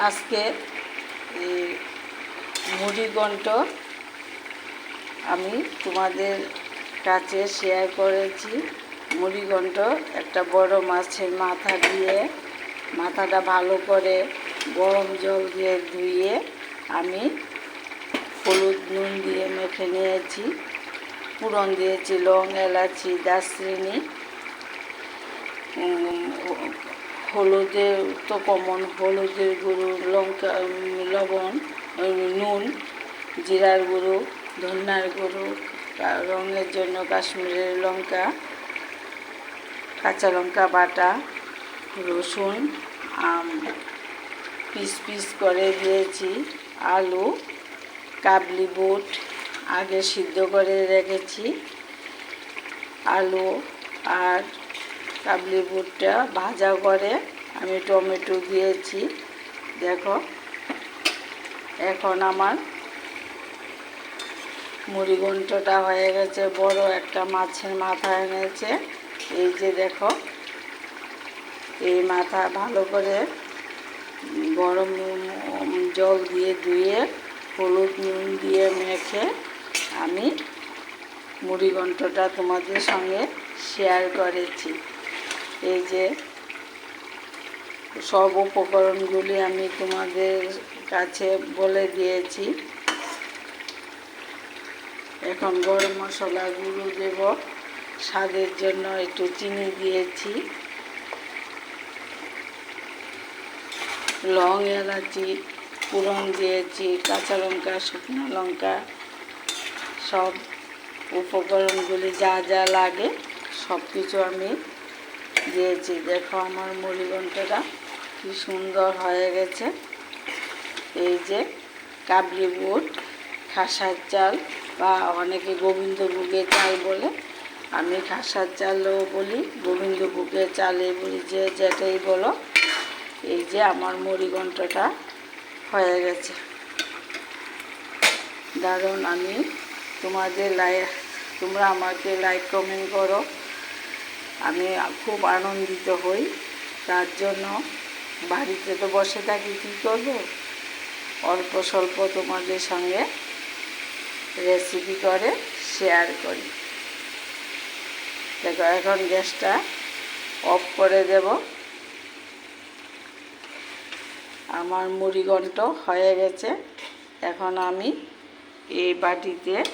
আজকে এই মুড়িঘণ্ট আমি তোমাদের কাছে শেয়ার করেছি। মুড়িঘণ্ট একটা বড় মাছের মাথা দিয়ে মাথাটা ভালো করে গরম জল দিয়ে ধুয়ে আমি হলুদ নুন দিয়ে মেখে নিয়েছি। পুরন দিয়েছি লং এলাচি উম, হলুদের তো কমন হলুদের গুঁড়ো, লঙ্কা লবণ নুন, জিরার গুঁড়ো, ধনিয়ার গুঁড়ো রঙের জন্য কাশ্মীরের লঙ্কা, কাঁচা লঙ্কা বাটা, রসুন পিস পিস করে দিয়েছি, আলু, কাবলি বুট আগে সিদ্ধ করে রেখেছি, আলু আর কাবলি বুটটা ভাজা করে আমি টমেটো দিয়েছি। দেখো, এখন আমার মুড়িঘণ্টটা হয়ে গেছে, বড় একটা মাছের মাথা এনেছে। এই যে দেখো, এই মাথা ভালো করে গরম জল দিয়ে ধুয়ে, হলুদ নুন দিয়ে মেখে আমি মুড়িঘণ্টটা তোমাদের সঙ্গে শেয়ার করেছি। এই যে সব উপকরণগুলি আমি তোমাদের কাছে বলে দিয়েছি। এখন গরম মশলা গুঁড়ো দেব। স্বাদের জন্য একটু চিনি দিয়েছি। লং এলাচি পুরন দিয়েছি, কাঁচা লঙ্কা, শুকনো লঙ্কা, সব উপকরণগুলি যা যা লাগে সব কিছু আমি দিয়েছি দেখো আমার মুড়িঘণ্টটা কি সুন্দর হয়ে গেছে। এই যে, কাবলি বুট, খাসার চাল বা অনেকে গোবিন্দভোগের চাল বলে, আমি খাসার চালও বলি গোবিন্দভোগের চালে বলি, যে, যেটাই বলো। এই যে, আমার মুড়িঘণ্টটা হয়ে গেছে। দারুণ, আমি তোমাদের লাইক তোমরা আমাকে লাইক কমেন্ট করো। আমি খুব আনন্দিত হই। তার জন্য বাড়িতে তো বসে থাকি, কী করব? অল্প স্বল্প তোমাদের সঙ্গে রেসিপি করে শেয়ার করি। দেখো, এখন গ্যাসটা অফ করে দেব। আমার মুড়িঘণ্ট হয়ে গেছে। এখন আমি এই বাটিতে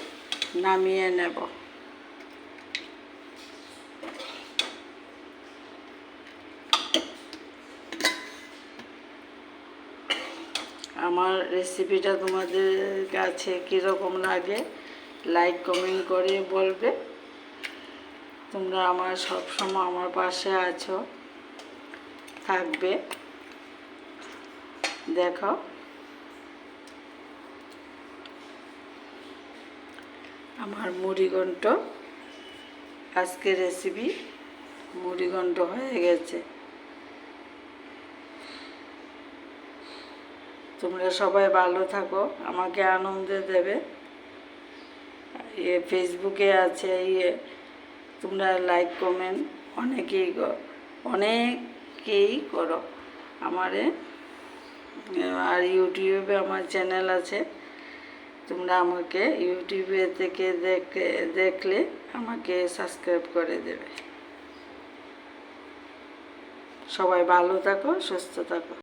নামিয়ে নেব। আমার রেসিপিটা তোমাদের কাছে কীরকম লাগে লাইক কমেন্ট করে বলবে। তোমরা আমার সব সময় আমার পাশে আছো, থাকবে। দেখো। আমার মুড়িঘণ্ট, আজকে রেসিপি মুড়িঘণ্ট হয়ে গেছে। তোমরা সবাই ভালো থাকো, আমাকে আনন্দ দেবে। ইয়ে ফেসবুকে আছে ইয়ে তোমরা লাইক কমেন্ট অনেকেই অনেকেই করো। আমারে, আর ইউটিউবে আমার চ্যানেল আছে। তোমরা আমাকে ইউটিউবে থেকে দেখে দেখলে আমাকে সাবস্ক্রাইব করে দেবে। সবাই ভালো থাকো, সুস্থ থাকো।